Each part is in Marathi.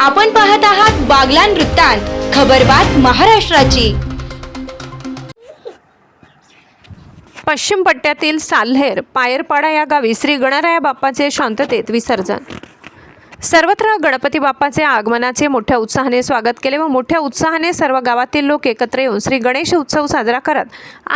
आपण पाहत आहात बागलान वृत्तांत खबरबात महाराष्ट्राची. पश्चिम पट्ट्यातील साल्हेर पायरपाडा या गावी श्री गणराया बाप्पाचे शांततेत विसर्जन. सर्वत्र गणपती बाप्पाचे आगमनाचे मोठ्या उत्साहाने स्वागत केले व मोठ्या उत्साहाने सर्व गावातील लोक एकत्र येऊन श्री गणेश उत्सव साजरा करत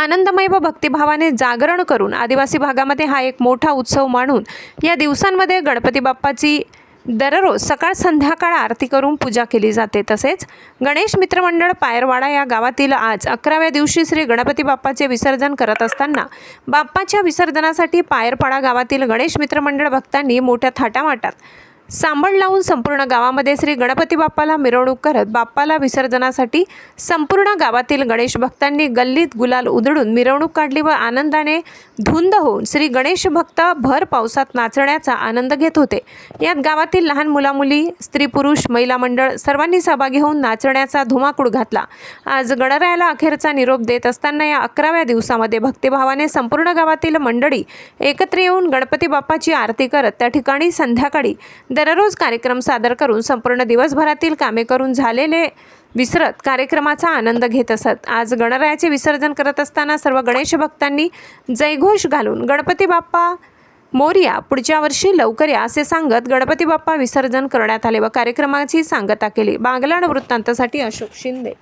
आनंदमय व भक्तिभावाने जागरण करून आदिवासी भागामध्ये हा एक मोठा उत्सव मानून या दिवसांमध्ये गणपती बाप्पाची दररोज सकाळ संध्याकाळ आरती करून पूजा केली जाते तसेच गणेश मित्रमंडळ पायरवाडा या गावातील आज अकराव्या दिवशी श्री गणपती बाप्पाचे विसर्जन करत असताना बाप्पाच्या विसर्जनासाठी पायरपाडा गावातील गणेश मित्रमंडळ भक्तांनी मोठ्या थाटामाटात सांबळ लावून संपूर्ण गावामध्ये श्री गणपती बाप्पाला मिरवणूक करत बाप्पाला विसर्जनासाठी संपूर्ण गावातील गणेश भक्तांनी गल्लीत गुलाल उधळून मिरवणूक काढली व आनंदाने धुंद होऊन श्री गणेश भक्त भर पावसात नाचण्याचा आनंद घेत होते. यात गावातील लहान मुलामुली स्त्री पुरुष महिला मंडळ सर्वांनी सहभागी होऊन नाचण्याचा धुमाकूळ घातला. आज गणरायाला अखेरचा निरोप देत असताना या अकराव्या दिवसामध्ये भक्तिभावाने संपूर्ण गावातील मंडळी एकत्र येऊन गणपती बाप्पाची आरती करत त्या ठिकाणी संध्याकाळी दररोज कार्यक्रम सादर करून संपूर्ण दिवसभरातील कामे करून झालेले विसरत कार्यक्रमाचा आनंद घेत असत. आज गणरायाचे विसर्जन करत असताना सर्व गणेश भक्तांनी जयघोष घालून गणपती बाप्पा मोर्या पुढच्या वर्षी लवकर या असे सांगत गणपती बाप्पा विसर्जन करण्यात आले व कार्यक्रमाची सांगता केली. बांगलाड वृत्तांतासाठी अशोक शिंदे.